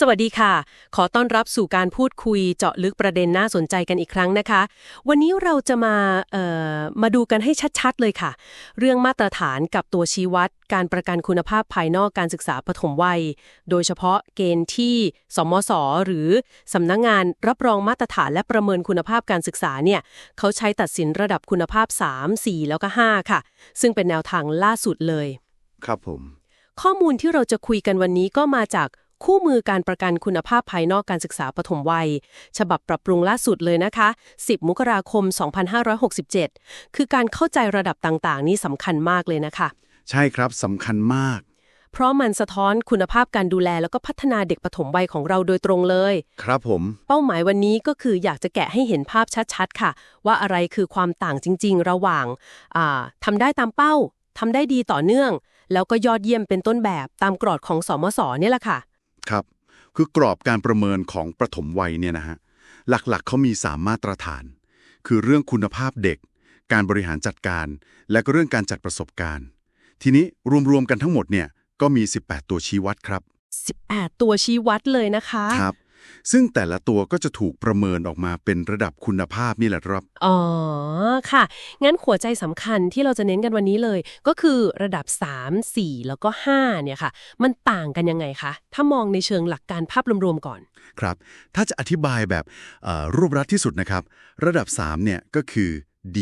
สวัสดีค่ะ ขอต้อนรับสู่การพูดคุยเจาะลึกประเด็นน่าสนใจกันอีกครั้งนะคะ วันนี้เราจะมาเอ่อมาดูกันให้ชัดๆเลยค่ะ เรื่องมาตรฐานกับตัวชี้วัด การประกันคุณภาพภายนอกการศึกษาปฐมวัย โดยเฉพาะเกณฑ์ที่สมศหรือสำนักงงานรับรองมาตรฐานและประเมินคุณภาพการศึกษาเนี่ยเขาใช้ตัดสินระดับคุณภาพ 3 4 แล้วก็ 5 ค่ะ ซึ่งเป็นแนวทางล่าสุดเลย ครับผม ข้อมูลที่เราจะคุยกันวันนี้ก็มาจาก คู่มือการประกันคุณภาพภายนอกการศึกษาปฐมวัย ฉบับปรับปรุงล่าสุดเลยนะคะ 10 มกราคม 2567 คือการเข้าใจระดับต่างๆ นี่สำคัญมากเลยนะคะ ใช่ครับสำคัญมาก เพราะมันสะท้อนคุณภาพการดูแลแล้วก็พัฒนาเด็กปฐมวัยของเราโดยตรงเลย ครับผม เป้าหมายวันนี้ก็คืออยากจะแกะให้เห็นภาพชัดๆ ค่ะ ว่าอะไรคือความต่างจริง ๆ ระหว่างอ่าทำได้ตามเป้าทำได้ดีต่อเนื่อง แล้วก็ยอดเยี่ยมเป็นต้นแบบตามกรอดของสมศเนี่ยแหละค่ะ ครับ คือกรอบการประเมินของประถมวัยเนี่ยนะฮะ หลักๆเขามี3มาตรฐาน คือเรื่องคุณภาพเด็ก การบริหารจัดการ และก็เรื่องการจัดประสบการณ์ ทีนี้รวมๆกันทั้งหมดเนี่ยก็มี 18 ตัวชี้วัดครับ 18 ตัวชี้วัดเลยนะคะ ครับ ซึ่งแต่ละตัวก็จะถูกประเมินออกมาเป็นระดับคุณภาพนี่แหละครับ อ๋อ ค่ะ งั้นหัวใจสำคัญที่เราจะเน้นกันวันนี้เลย ก็คือระดับ 3 4 แล้วก็ 5 เนี่ยค่ะ มันต่างกันยังไงคะ ถ้ามองในเชิงหลักการภาพรวมๆก่อน ครับ ถ้าจะอธิบายแบบเอ่อรวบรัดที่สุดนะครับ ระดับ 3 เนี่ยก็คือ D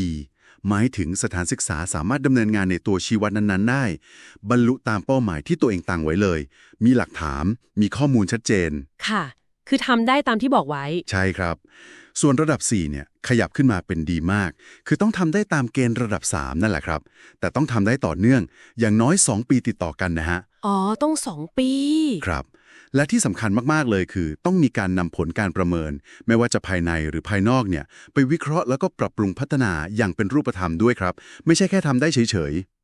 หมายถึงสถานศึกษาสามารถดำเนินงานในตัวชี้วัดนั้นๆ ได้ บรรลุตามเป้าหมายที่ตัวเองตั้งไว้เลย มีหลักฐานมีข้อมูลชัดเจน ค่ะ คือทำได้ตามที่บอกไว้ ใช่ครับ ส่วนระดับ 4 เนี่ย ขยับขึ้นมาเป็นดีมาก คือต้องทำได้ตามเกณฑ์ระดับ 3 นั่นแหละครับ แต่ต้องทำได้ต่อเนื่อง อย่างน้อย 2 ปีติดต่อกันนะฮะ อ๋อ ต้องสองปี ครับ และที่สำคัญมากๆเลยคือ ต้องมีการนำผลการประเมิน ไม่ว่าจะภายในหรือภายนอกเนี่ย ไปวิเคราะห์แล้วก็ปรับปรุงพัฒนาอย่างเป็นรูปธรรมด้วยครับ ไม่ใช่แค่ทำได้เฉยอืมอืม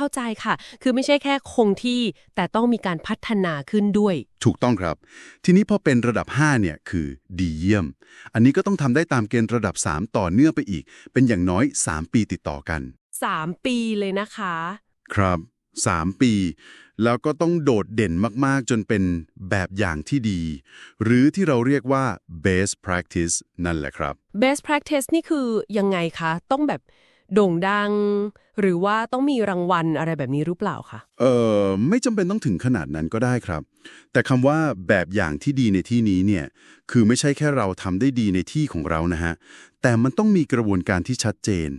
เข้าใจค่ะ คือไม่ใช่แค่คงที่แต่ต้องมีการพัฒนาขึ้นด้วยๆถูกต้องครับ ทีนี้พอเป็นระดับ 5 เนี่ยคือดีเยี่ยม อันนี้ก็ต้องทำได้ตามเกณฑ์ระดับ 3 ต่อเนื่องไปอีก เป็นอย่างน้อย 3 ปีติดต่อกัน 3 ปีเลยนะคะ ครับ 3 ปี แล้วก็ต้องโดดเด่นมากๆ จนเป็นแบบอย่างที่ดี หรือที่เราเรียกว่า best practice นั่นแหละครับ best practice นี่คือยังไงคะ ต้องแบบ โด่งดัง หรือว่าต้องมีรางวัลอะไรแบบนี้หรือเปล่าคะเออไม่จำเป็นต้องถึงขนาดนั้นก็ได้ครับ แต่คำว่าแบบอย่างที่ดีในที่นี้เนี่ยคือไม่ใช่แค่เราทำได้ดีในที่ของเรานะฮะแต่มันต้องมีกระบวนการที่ชัดเจน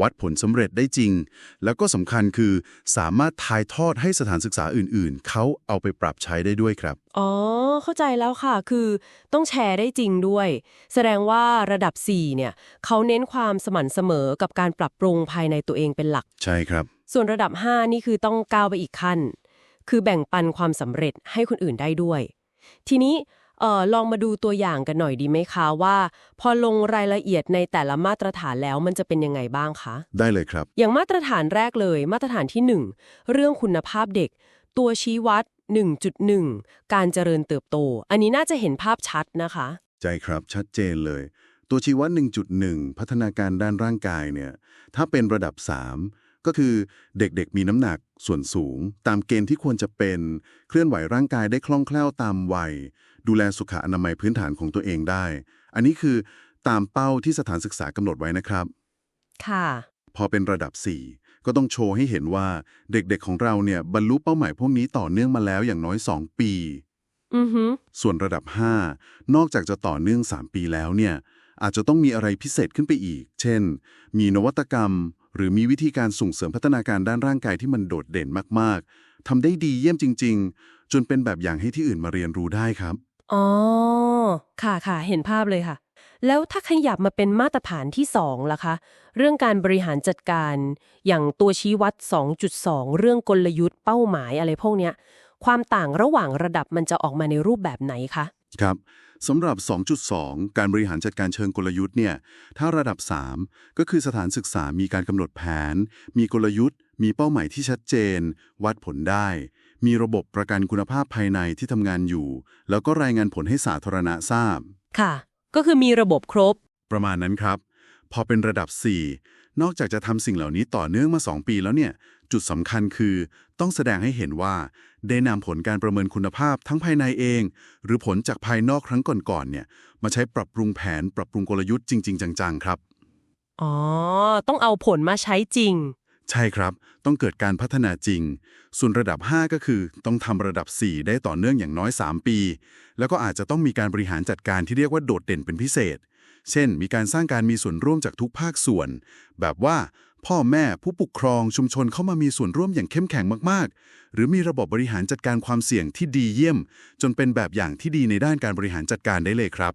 วัดผลสำเร็จได้จริง แล้วก็สำคัญคือสามารถถ่ายทอดให้สถานศึกษาอื่นๆ เขาเอาไปปรับใช้ได้ด้วยครับ อ๋อ เข้าใจแล้วค่ะ คือต้องแชร์ได้จริงด้วย แสดงว่าระดับ 4 เนี่ยเขาเน้นความสม่ำเสมอกับการปรับปรุงภายในตัวเองเป็นหลัก ใช่ครับ ส่วนระดับ 5 นี่คือต้องก้าวไปอีกขั้น คือแบ่งปันความสำเร็จให้คนอื่นได้ด้วย ทีนี้ เอ่อลองมาดูตัวอย่างกันหน่อยดีไหมคะว่า พอลงรายละเอียดในแต่ละมาตรฐานแล้วมันจะเป็นยังไงบ้างคะ ได้เลยครับ อย่างมาตรฐานแรกเลยมาตรฐานที่ 1 เรื่องคุณภาพเด็ก ตัวชี้วัด 1.1 การเจริญเติบโต อันนี้น่าจะเห็นภาพชัดนะคะ ใจครับชัดเจนเลย ตัวชี้วัด 1.1 พัฒนาการด้านร่างกายเนี่ยถ้าเป็นระดับ 3 ก็คือเด็กๆมีน้ำหนักส่วนสูง ตามเกณฑ์ที่ควรจะเป็น เคลื่อนไหวร่างกายได้คล่องแคล่วตามวัย ดูแลสุขอนามัยพื้นฐานของตัวเองได้ อันนี้คือตามเป้าที่สถานศึกษากำหนดไว้นะครับ ค่ะ พอเป็นระดับ 4 ก็ต้องโชว์ให้เห็นว่าเด็กๆของเราเนี่ยบรรลุเป้าหมายพวกนี้ต่อเนื่องมาแล้วอย่างน้อย 2 ปี อือฮึส่วนระดับ 5 นอกจากจะต่อเนื่อง 3 ปีแล้วเนี่ยอาจจะต้องมีอะไรพิเศษขึ้นไปอีก เช่น มีนวัตกรรม หรือมีวิธีการส่งเสริมพัฒนาการด้านร่างกายที่มันโดดเด่นมากๆทำได้ดีเยี่ยมจริง ๆ จนเป็นแบบอย่างให้ที่อื่นมาเรียนรู้ได้ครับ อ๋อ ค่ะค่ะเห็นภาพเลยค่ะ แล้วถ้าขยับมาเป็นมาตรฐานที่2ล่ะคะ เรื่องการบริหารจัดการ อย่างตัวชี้วัด 2.2 เรื่องกลยุทธ์เป้าหมายอะไรพวกเนี้ย ความต่างระหว่างระดับมันจะออกมาในรูปแบบไหนคะ ครับสำหรับ 2.2 การบริหารจัดการเชิงกลยุทธ์เนี่ย ถ้าระดับ 3 ก็คือสถานศึกษามีการกำหนดแผน มีกลยุทธ์ มีเป้าหมายที่ชัดเจน วัดผลได้ มีระบบประกันคุณภาพภายในที่ทำงานอยู่ แล้วก็รายงานผลให้สาธารณะทราบ ค่ะ ก็คือมีระบบครบ ประมาณนั้นครับ พอเป็นระดับ 4 นอกจากจะทำสิ่งเหล่านี้ต่อเนื่องมา 2 ปีแล้วเนี่ย จุดสำคัญคือ ต้องแสดงให้เห็นว่า ได้นำผลการประเมินคุณภาพทั้งภายในเอง หรือผลจากภายนอกครั้งก่อนๆเนี่ยมาใช้ปรับปรุงแผนปรับปรุงกลยุทธ์จริง ๆ จังๆ ครับ อ๋อ ต้องเอาผลมาใช้จริง ใช่ครับ ต้องเกิดการพัฒนาจริง ส่วนระดับ 5 ก็คือ ต้องทำระดับ 4 ได้ต่อเนื่องอย่างน้อย 3 ปี แล้วก็อาจจะต้องมีการบริหารจัดการที่เรียกว่าโดดเด่นเป็นพิเศษ เช่น มีการสร้างการมีส่วนร่วมจากทุกภาคส่วน แบบว่าพ่อแม่ผู้ปกครองชุมชนเข้ามามีส่วนร่วมอย่างเข้มแข็งมาก ๆ หรือมีระบบบริหารจัดการความเสี่ยงที่ดีเยี่ยม จนเป็นแบบอย่างที่ดีในด้านการบริหารจัดการได้เลยครับ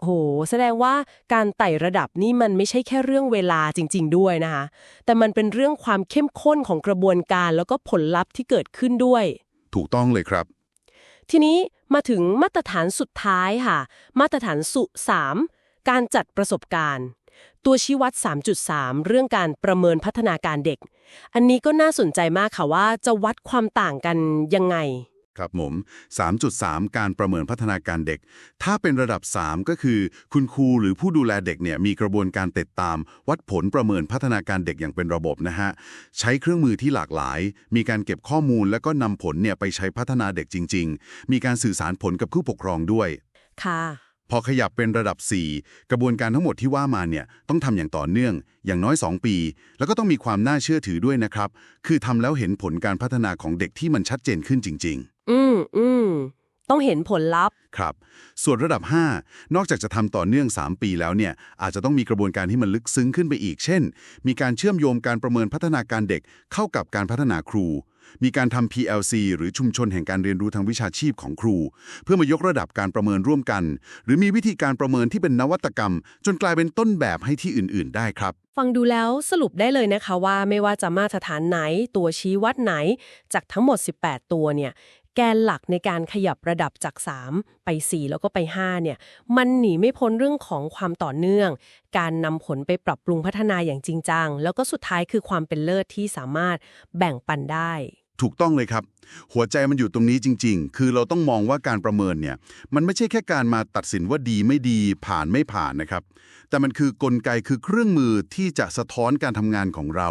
โห แสดงว่าการไต่ระดับนี่มันไม่ใช่แค่เรื่องเวลาจริง ๆ ด้วยนะคะ แต่มันเป็นเรื่องความเข้มข้นของกระบวนการแล้วก็ผลลัพธ์ที่เกิดขึ้นด้วย ถูกต้องเลยครับ ทีนี้มาถึงมาตรฐานสุดท้ายค่ะ มาตรฐานสุ3 การจัดประสบการณ์ ตัวชี้วัด 3.3 เรื่องการประเมินพัฒนาการเด็ก อันนี้ก็น่าสนใจมากค่ะว่าจะวัดความต่างกันยังไง ครับผม 3.3 การประเมินพัฒนาการเด็ก ถ้าเป็นระดับ 3 ก็คือ คุณครูหรือผู้ดูแลเด็กเนี่ยมีกระบวนการติดตาม วัดผลประเมินพัฒนาการเด็กอย่างเป็นระบบนะฮะ ใช้เครื่องมือที่หลากหลาย มีการเก็บข้อมูลแล้วก็นำผลเนี่ยไปใช้พัฒนาเด็กจริง ๆ มีการสื่อสารผลกับผู้ปกครองด้วย ค่ะ พอขยับเป็นระดับ 4 กระบวนการทั้งหมดที่ว่ามาเนี่ยต้องทำอย่างต่อเนื่อง อย่างน้อย 2 ปี แล้วก็ต้องมีความน่าเชื่อถือด้วยนะครับ คือทำแล้วเห็นผลการพัฒนาของเด็กที่มันชัดเจนขึ้นจริง ๆ อืมอืมต้องเห็นผลลัพธ์ครับ ส่วนระดับ 5 นอกจากจะทำต่อเนื่อง 3 ปีแล้วเนี่ยอาจจะต้องมีกระบวนการที่มันลึกซึ้งขึ้นไปอีก เช่น มีการเชื่อมโยงการประเมินพัฒนาการเด็กเข้ากับการพัฒนาครู มีการทำ PLC หรือชุมชนแห่งการเรียนรู้ทางวิชาชีพของครู เพื่อมายกระดับการประเมินร่วมกัน หรือมีวิธีการประเมินที่เป็นนวัตกรรม จนกลายเป็นต้นแบบให้ที่อื่น ๆ ได้ครับ ฟังดูแล้วสรุปได้เลยนะคะว่าไม่ว่าจะมาตรฐานไหน ตัวชี้วัดไหน จากทั้งหมด 18 ตัวเนี่ย แกนหลักในการขยับระดับจาก 3 ไป 4 แล้วก็ไป 5 เนี่ย มันหนีไม่พ้นเรื่องของความต่อเนื่อง การนำผลไปปรับปรุงพัฒนาอย่างจริงจัง แล้วก็สุดท้ายคือความเป็นเลิศที่สามารถแบ่งปันได้ ถูกต้องเลยครับ หัวใจมันอยู่ตรงนี้จริง ๆ คือเราต้องมองว่าการประเมินเนี่ย มันไม่ใช่แค่การมาตัดสินว่าดีไม่ดีผ่านไม่ผ่านนะครับ แต่มันคือกลไกคือเครื่องมือที่จะสะท้อนการทำงานของเรา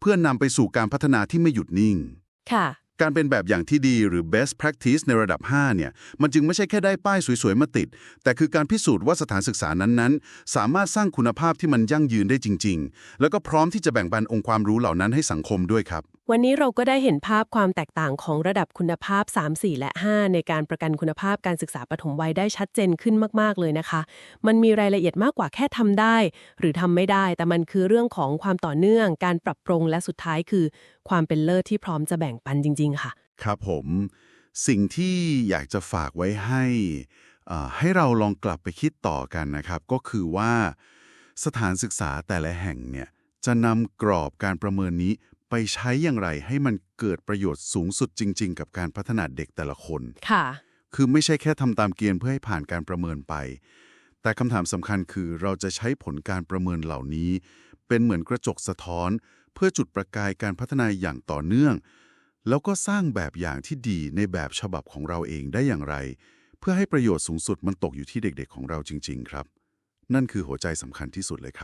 เพื่อนำไปสู่การพัฒนาที่ไม่หยุดนิ่ง ค่ะ การเป็นแบบอย่างที่ดีหรือ best practice ในระดับ 5 เนี่ย มันจึงไม่ใช่แค่ได้ป้ายสวย ๆ มาติด แต่คือการพิสูจน์ว่าสถานศึกษานั้นๆ สามารถสร้างคุณภาพที่มันยั่งยืนได้จริง ๆ แล้วก็พร้อมที่จะแบ่งปันองค์ความรู้เหล่านั้นให้สังคมด้วยครับ วันนี้เราก็ได้เห็นภาพความแตกต่างของระดับคุณภาพ 3 4 และ 5 ในการประกันคุณภาพการศึกษาปฐมวัยได้ชัดเจนขึ้นมาก ๆ เลยนะคะ มันมีรายละเอียดมากกว่าแค่ทำได้ หรือทำไม่ได้ แต่มันคือเรื่องของความต่อเนื่อง การปรับปรุงและสุดท้ายคือ ความเป็นเลิศที่พร้อมจะแบ่งปันจริง ๆ ค่ะ ครับผม สิ่งที่อยากจะฝากไว้ให้ให้เราลองกลับไปคิดต่อกันนะครับ ก็คือว่าสถานศึกษาแต่ละแห่งเนี่ยจะนำกรอบการประเมินนี้ ไปใช้อย่างไรให้มันเกิดประโยชน์สูงสุดจริง ๆ กับการพัฒนาเด็กแต่ละคน ค่ะ คือไม่ใช่แค่ทำตามเกณฑ์เพื่อให้ผ่านการประเมินไป แต่คำถามสำคัญคือเราจะใช้ผลการประเมินเหล่านี้ เป็นเหมือนกระจกสะท้อน เพื่อจุดประกายการพัฒนาอย่างต่อเนื่อง แล้วก็สร้างแบบอย่างที่ดีในแบบฉบับของเราเองได้อย่างไร เพื่อให้ประโยชน์สูงสุดมันตกอยู่ที่เด็ก ๆ ของเราจริง ๆ ครับ นั่นคือหัวใจสำคัญที่สุดเลยครับ